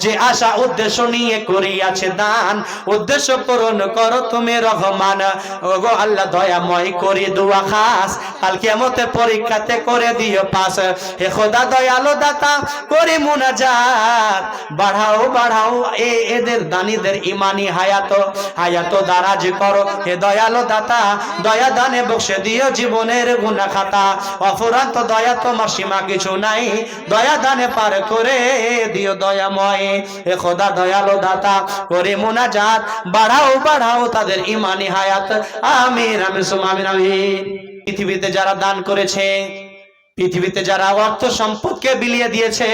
যে আশা উদ্দেশ্য নিয়ে করিয়াছে দান, উদ্দেশ্য পূরণ করো তুমি রহমান। ওগো আল্লাহ, দয়াময় করি, দুয়া খাস। কাল কিয়ামতের পরীক্ষাতে করে দিও পাস। হে খোদা, দয়ালো দাতা, করি মুনাজাত। বাড়াও বাড়াও এ এদের দানিদের ইমানি হায়াত। হায়াত দারাজ করো। হে দয়ালো দাতা, দয়া দানে বসে দিও জীবনের গুনা খাতা। অফুরান্ত দয়া তোমার সীমা কিছু নাই। দয়া দানে পার করে দিও দয়াময়। হে খোদা দয়ালো দাতা, করে মুনাজাত, বাড়াও বাড়াও তাদের ইমানি হায়াত। আমিন আমিন সুমা আমিন পৃথিবীতে যারা দান করেছে, পৃথিবীতে যারা অর্থ সম্পদকে বিলিয়ে দিয়েছে,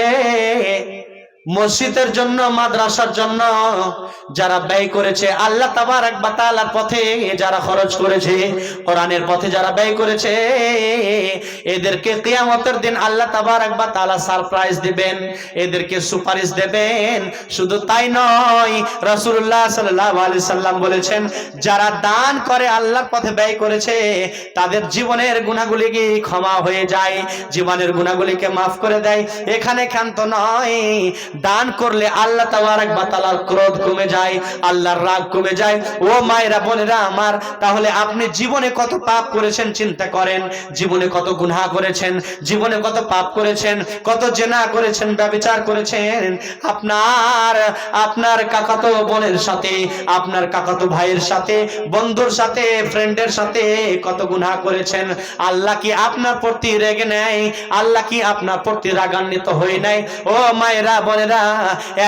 মসজিদের জন্য, মাদ্রাসার জন্য যারা ব্যয় করেছে, আল্লাহ তাবার এক তাআলার পথে যারা খরচ করেছে, কোরআনের পথে যারা ব্যয় করেছে এদেরকে কিয়ামতের দিন আল্লাহ তাবার এক তাআলা সারপ্রাইজ দিবেন, এদেরকে সুপারিশ দেবেন। শুধু তাই নয়, রাসূলুল্লাহ সাল্লাল্লাহু আলাইহি সাল্লাম বলেছেন, যারা দান করে আল্লাহর পথে ব্যয় করেছে, তাদের জীবনের গুণাগুলিকে ক্ষমা হয়ে যায়? জীবনের গুণাগুলিকে মাফ করে দেয়? এখানে ক্ষান্ত নয়, দান করলে আল্লাহ তাবারাক একবার তালার ক্রোধ কমে যায়, আল্লাহর রাগ কমে যায়। ও মায়েরা, বোনেরা আমার, তাহলে আপনি জীবনে কত পাপ করেছেন, চিন্তা করেন। জীবনে কত গুনাহ করেছেন, জীবনে কত পাপ করেছেন, কত জেনা করেছেন ব্যভিচার করেছেন। আপনার আপনার কাকাতো বোনের সাথে, আপনার কাকাতো ভাইয়ের সাথে, বন্ধুর সাথে ফ্রেন্ডের সাথে কত গুনাহ করেছেন। আল্লাহ কি আপনার প্রতি রেগে নেয়? আল্লাহ কি আপনার প্রতি রাগান্বিত হয়ে নাই ও মায়েরা, বোনেরা,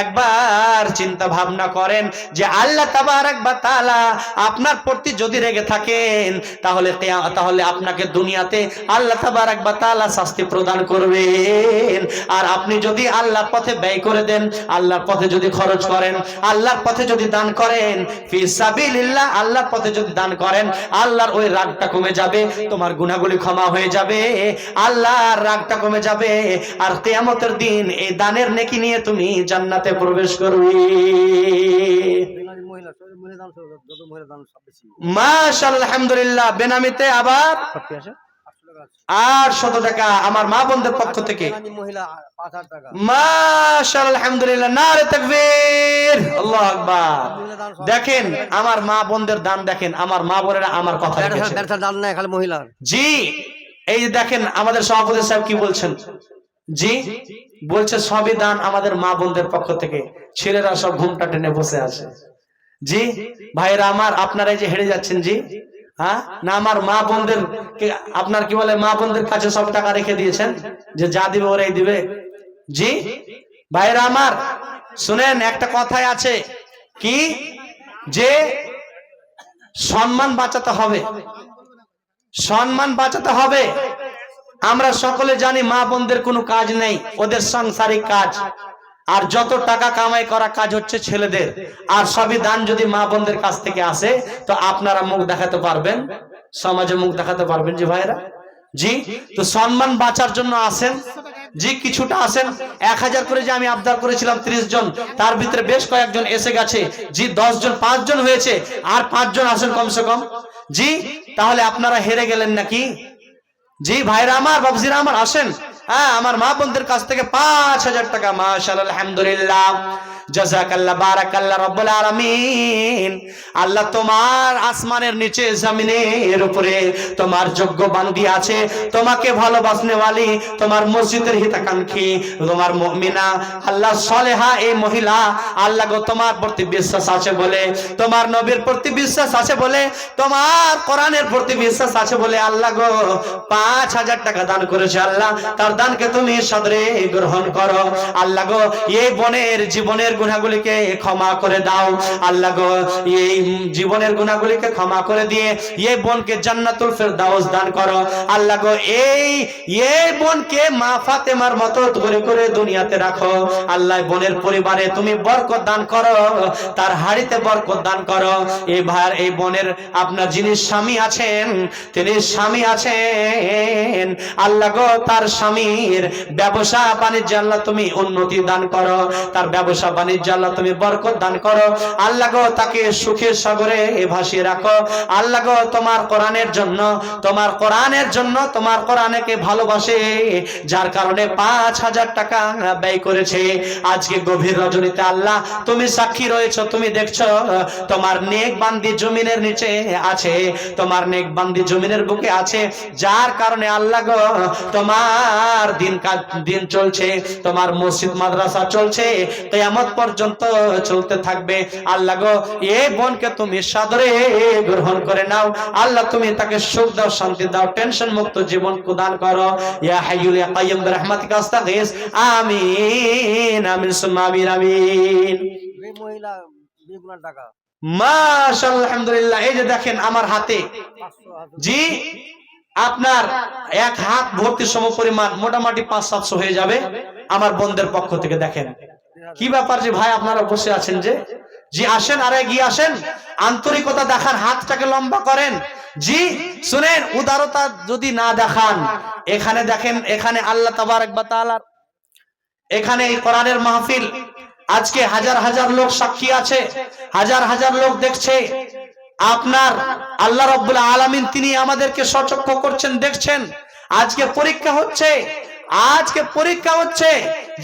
একবার চিন্তা ভাবনা করেন যে আল্লাহ তাবারাক বা তাআলা আপনার প্রতি যদি রেগে থাকেন, তাহলে তাহলে আপনাকে দুনিয়াতে আল্লাহ তাবারাক বা তাআলা শাস্তি প্রদান করবেন। আর আপনি যদি আল্লাহর পথে ব্যয় করে দেন, আল্লাহর পথে যদি খরচ করেন, আল্লাহর পথে যদি দান করেন, ফি আল্লাহর পথে যদি দান করেন, আল্লাহর ওই রাগটা কমে যাবে, তোমার গুনাহগুলি ক্ষমা হয়ে যাবে, আল্লাহর রাগটা কমে যাবে। আর কিয়ামতের দিন এই দানের নেকি নিয়ে তুমি জান্নাতে প্রবেশ করবে। মাশাআল্লাহ, আলহামদুলিল্লাহ, বেনামিতে আবার আর শত টাকা আমার মা বোনদের পক্ষ থেকে। আলহামদুলিল্লাহ আকবার। দেখেন আমার মা বোনদের দান দেখেন আমার মা বোনেরা আমার কথা নাই খালি মহিলার জি এই যে দেখেন আমাদের সভাপতি সাহেব কি বলছেন? জি বলছে সবই দান আমাদের মা বোনদের পক্ষ থেকে। ছেলেরা সব ঘুমটা টেনে বসে আছে। জি ভাইরা আমার আপনারা এই যে হেরে যাচ্ছেন জি। হ্যাঁ? না, আমার মা বোনদের আপনার কি বলে, মা বোনদের কাছে সব টাকা রেখে দিয়েছেন? যে যা দিবে ওরাই দিবে। জি? ভাইরা আমার, শুনেন, একটা কথাই আছে। কি? যে সম্মান বাঁচাতে হবে। সম্মান বাঁচাতে হবে। আমরা সকলে জানি মা বোনদের কোনো কাজ নেই। ওদের সাংসারিক কাজ। আর যত টাকা কামাই করা কাজ হচ্ছে ছেলেদের, আর সবই দান যদি মা বোনদের কাছ থেকে আসে, তো আপনারা মুখ দেখাতে পারবেন, সমাজে মুখ দেখাতে পারবেন জি ভাইরা জি, তো সম্মান বাঁচার জন্য আসেন, জি, কিছুটা আসেন, এক হাজার করে যে আমি আবদার করেছিলাম ত্রিশ জন, তার ভিতরে বেশ কয়েকজন এসে গেছে, জি, দশ জন, পাঁচ জন হয়েছে, আর পাঁচজন আসেন কমসে কম। জি, তাহলে আপনারা হেরে গেলেন নাকি? জি, ভাইরা আমার বাবজিরা আমার, আসেন। হ্যাঁ আমার মা বোনদের কাছ থেকে পাঁচ হাজার টাকা মাশাল আলহামদুলিল্লাহ। জাজাকাল্লাহ রব্বুল আল্লাহ তোমার আসমানের নিচে, জমিনের উপরে তোমার যোগ্য বান্দি আছে, তোমাকে তোমার মসজিদের হিতাকাঙ্ক্ষী, তোমার আল্লাহ সলেহা, এই মহিলা, আল্লাহ গো, তোমার প্রতি বিশ্বাস আছে বলে, তোমার নবীর প্রতি বিশ্বাস আছে বলে, তোমার কোরআনের প্রতি বিশ্বাস আছে বলে আল্লাহ গো, পাঁচ হাজার টাকা দান করেছে আল্লাহ। তার দানকে তুমি সদরে গ্রহণ করো। আল্লাহ গো, এই বোনের জীবনের গুণাগুলিকে ক্ষমা করে দাও। আল্লাহ এই জীবনের গুণাগুলিকে ক্ষমা করে দিয়ে এই বোনকে জান্নাতুল ফেরদাউস দান করো। আল্লাহ গো, এই এই বোনকে মা ফাতেমার মতো করে করে দুনিয়াতে রাখো। আল্লাহ বোনের পরিবারে তুমি বরকত দান করো, তার হাড়িতে বরকত দান করো। এই ভাইয়ের এই বোনের আপনার যিনি স্বামী আছেন, তিনি স্বামী আছেন। আল্লাহ গো, তার স্বামীর ব্যবসা বাণিজ্য আল্লাহ তুমি উন্নতি দান করো। তার ব্যবসা বাণিজ্য আল্লাহ তুমি বরকত দান করো। আল্লাহ গো, তাকে সুখের সাগরে ভাসিয়ে রাখো। আল্লাহ গো, তোমার কোরআনের জন্য, তোমার কোরআনের জন্য, তোমার কোরআনকে ভালোবাসে, যার কারণে পাঁচ হাজার টাকা ব্যয় করেছে। আজকে গভীর রজনীতে আল্লাহ, তুমি সাক্ষী রয়েছ, তুমি দেখছ, তোমার নেক বান্দি জমিনের নিচে আছে, তোমার নেক বান্দি জমিনের বুকে আছে। যার কারণে আল্লাহ গো, তোমার দিন কাজ দিন চলছে, তোমার মসজিদ, মাদ্রাসা চলছে, কেয়ামত পর্যন্ত চলতে থাকবে। আল্লাহ গো এই বোনকে তুমি সাদরে গ্রহণ করে নাও। আল্লাহ তুমি তাকে সুখ দাও শান্তি দাও টেনশন মুক্ত জীবন প্রদান করো। ইয়া হাইয়ুল ইয়া কাইয়্যুম বিরহমাতিকা আস্তাগীস আমিন আমিন সুম্মা আমিন আমিন। মহিলা বেগুনার টাকা। মাশাআল্লাহ আলহামদুলিল্লাহ। এই যে দেখেন আমার হাতে। জি আপনার এক হাত ভর্তি সম পরিমাণ মোটামুটি পাঁচ সাতশো হয়ে যাবে। আমার বোনদের পক্ষ থেকে দেখেন। কি ব্যাপার যে ভাই আপনারা বসে আছেন যে? জি, আসেন, আরে গিয়ে আসেন। আন্তরিকতা দেখান, হাতটাকে লম্বা করেন। জি, শুনেন, উদারতা যদি না দেখান, এখানে দেখেন, এখানে আল্লাহ তাবারক বা তাআলার এখানে কোরআনের মাহফিল, আজকে হাজার হাজার লোক সাক্ষী আছে, হাজার হাজার লোক দেখছে। আপনার আল্লাহ রব্বুল আলামিন তিনি আমাদেরকে সচক্ষ করছেন, দেখছেন। আজকে পরীক্ষা হচ্ছে, আজকে পরীক্ষা হচ্ছে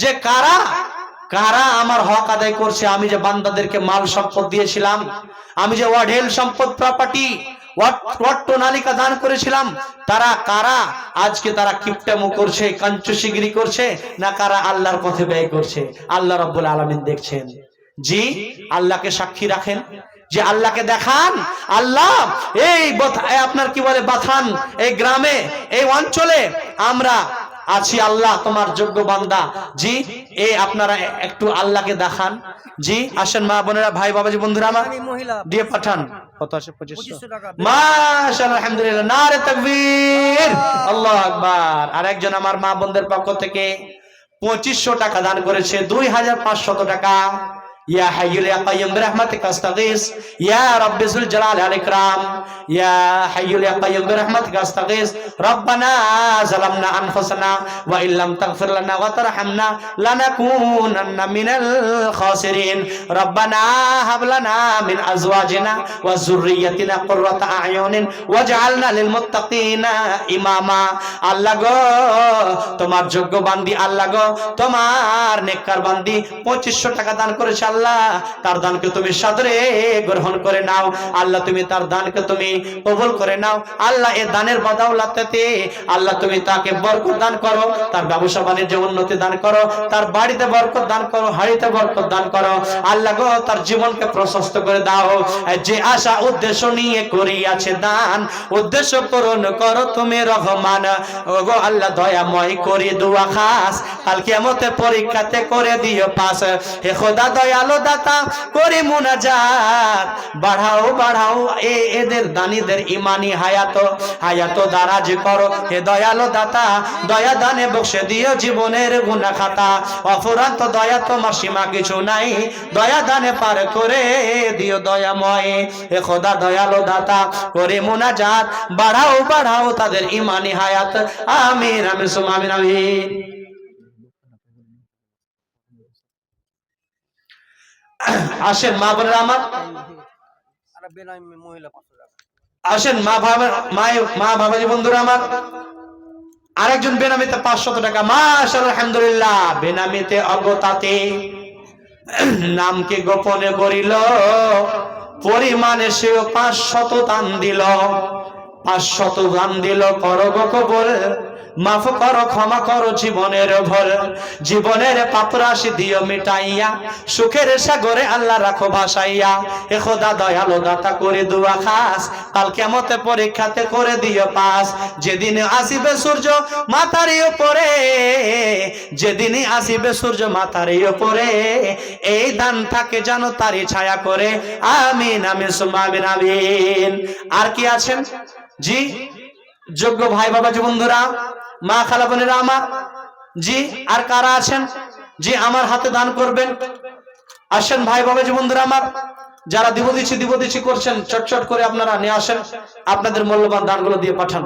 যে কারা কারা আমার হক আদায় করছে? আমি যে বান্দাদেরকে মাল সম্পদ দিয়েছিলাম, আমি যে ওয়াঢেল সম্পদ প্রপার্টি নালিকা দান করেছিলাম, তারা কারা? আজকে তারা কিপটামো করছে, কাঞ্চুশিগিরি করছে, না কারা আল্লাহর পথে ব্যয় করছে? আল্লাহ রব্বুল আলামিন দেখছেন। জি, আল্লাহকে সাক্ষী রাখেন। যে আল্লাহকে দেখান, আল্লাহ, এই আপনার কি বলে বাথান? এই গ্রামে, এই অঞ্চলে আমরা আছি আল্লাহ তোমার যোগ্য বান্দা। জি এ আপনারা একটু আল্লাহকে দেখান। জি আসেন মা বোনেরা ভাই বাবাজি বন্ধুরা আমার। দিয়ে পাঠান। কত আসে? পঁচিশশো। আলহামদুলিল্লাহ। নারে তাকবীর। আল্লাহু আকবার। আর একজন আমার মা বোনদের পক্ষ থেকে পঁচিশশো টাকা দান করেছে। দুই হাজার পাঁচশত টাকা। বিরহমাতিকা আস্তাগীস ইয়া রাব্বি যুল জালাল ওয়াল ইকরাম ইয়া হাইয়ুল ইয়া কাইয়ুম বিরহমাতিকা আস্তাগীস রব্বানা যালামনা আনফুসানা ওয়া ইল্লাম তাগফির লানা ওয়া তারহামনা লানাকুনান্না মিনাল খাসিরিন রব্বানা হাব লানা মিন আজওয়াজিনা ওয়া যুররিয়াতিনা কুররাতা আয়ুনিন ওয়াজআলনা লিল মুত্তাকিনা ইমামা আল্লাহ গো, তোমার যোগ্য বান্দি আল্লাহ গো, তোমার নেককার বান্দি 2500 টাকা দান করেছে আল্লাহ তার দানকে তুমি সাদরে গ্রহণ করে নাও। আল্লাহ, তুমি তার দানকে তুমি কবুল করে নাও। আল্লাহ, এ দানের বদৌলতে আল্লাহ, তুমি তাকে বরকত দান করো, তার ব্যবসা বাণিজ্যে উন্নতি দান করো, তার বাড়িতে বরকত দান করো, হাড়িতে বরকত দান করো। আল্লাহ গো, তার জীবনকে প্রশস্ত করে দাও। যে আশা, উদ্দেশ্য নিয়ে করিয়াছে দান, উদ্দেশ্য পূরণ করো তুমি রহমান। ওগো আল্লাহ, দয়াময় করি দুয়া খাস। কাল কিয়ামতে পরীক্ষাতে করে দিও পাস। হে খোদা দয়ালো দাতা, করি মুনাজাত। বাড়াও বাড়াও, এ এদের দানীদের ইমানি হায়াত হায়াত দারাজ করো। হে দয়ালো দাতা, দয়া দানে বসে দিও জীবনের গুনা খাতা। অফুরান্ত দয়া তোমার সীমা কিছু নাই। দয়া দানে পার করে দিও দয়াময়। হে খোদা দয়ালো দাতা, করে মুনাজাত। বাড়াও বাড়াও তাদের ইমানি হায়াত। আমিন আমিন সুমা আমিন। আসেন মা বোনেরা আমার। আসেন মা বাবা মা- মা বাবাজি বন্ধুরা আমার। আরেকজন বেনামিতে পাঁচশত টাকা। মা আলহামদুলিল্লাহ। বেনামিতে অগতাতে নামকে গোপনে করিল। পরিমাণে সেও পাঁচশত দান দিল। পাঁচশত দান দিল কর গো কবল মাফ করো, ক্ষমা করো জীবনের ভর। জীবনের পাপরাশি দিও মিটাইয়া, সুখের সাগরে আল্লাহ রাখো ভাসাইয়া। এ খোদা দয়ালো দাতা, করে দুয়া খাস। কাল কেমতে পরীক্ষাতে করে দিও পাস। যেদিন আসিবে সূর্য মাথার উপরে, যেদিন আসিবে সূর্য মাথার উপরে, এই দান থাকে জানো তারই ছায়া করে। আমিন আমিন, সুম্মা আমিন। আর কি আছেন? জি? যোগ্য ভাই বাবাজি বন্ধুরা মা খালা বোনেরা আমার, জি, আর কারা আছেন? জি, আমার হাতে দান করবেন। আসেন ভাই বাবাজি বন্ধুরা আমার, যারা দিব দিচ্ছি দিব দিচ্ছি করছেন চটচট করে আপনারা নিয়ে আসেন। আপনাদের মূল্যবান দানগুলো দিয়ে পাঠান।